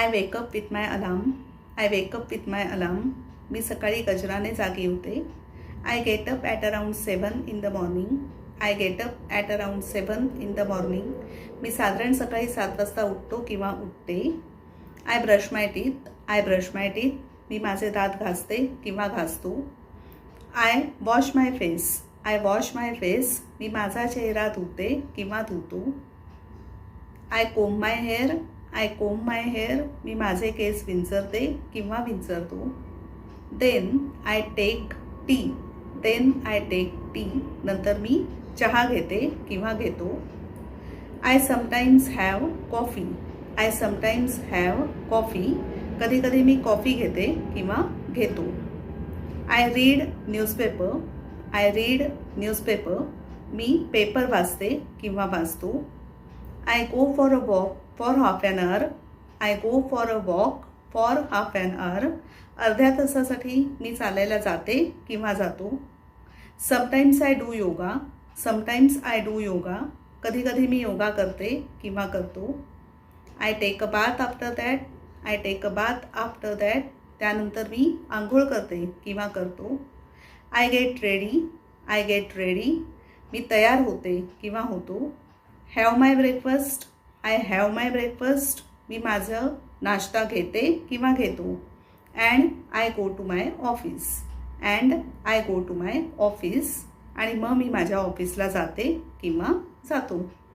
I wake up with my alarm I wake up with my alarm मी सकाळी गजराने जागी होते. I get up at around seven in the morning I get up at around seven in the morning मी साधारण सकाळी सात वाजता उठतो किंवा उठते. I brush my teeth I brush my teeth मी माझे दात घासते किंवा घासतो. I wash my face I wash my face मी माझा चेहरा धुते किंवा धुतो. I comb my hair I comb my hair मी माझे केस विंचरते किंवा विंचरतो. Then I take tea then I take tea नंतर मी चहा घेते किंवा घेतो. I sometimes have coffee I sometimes have coffee कधी कधी मी कॉफी घेते किंवा घेतो. I read newspaper I read newspaper me paper वाचते किंवा वाचतो. I go for a walk for half an hour I go for a walk for half an hour अर्ध्या तासासाठी मी चालायला जाते किंवा जातो. Sometimes I do yoga sometimes I do yoga कधी कधी मी योगा करते किंवा करतो. I take a bath after that I take a bath after that त्यानंतर मी आंघोळ करते किंवा करतो. I get ready I get ready मी तयार होते किंवा होतो. Have my breakfast I have my breakfast मी माझं नाश्ता घेते किंवा घेतो. And I go to my office and I go to my office आणि मग मी माझ्या ऑफिसला जाते किंवा जातो.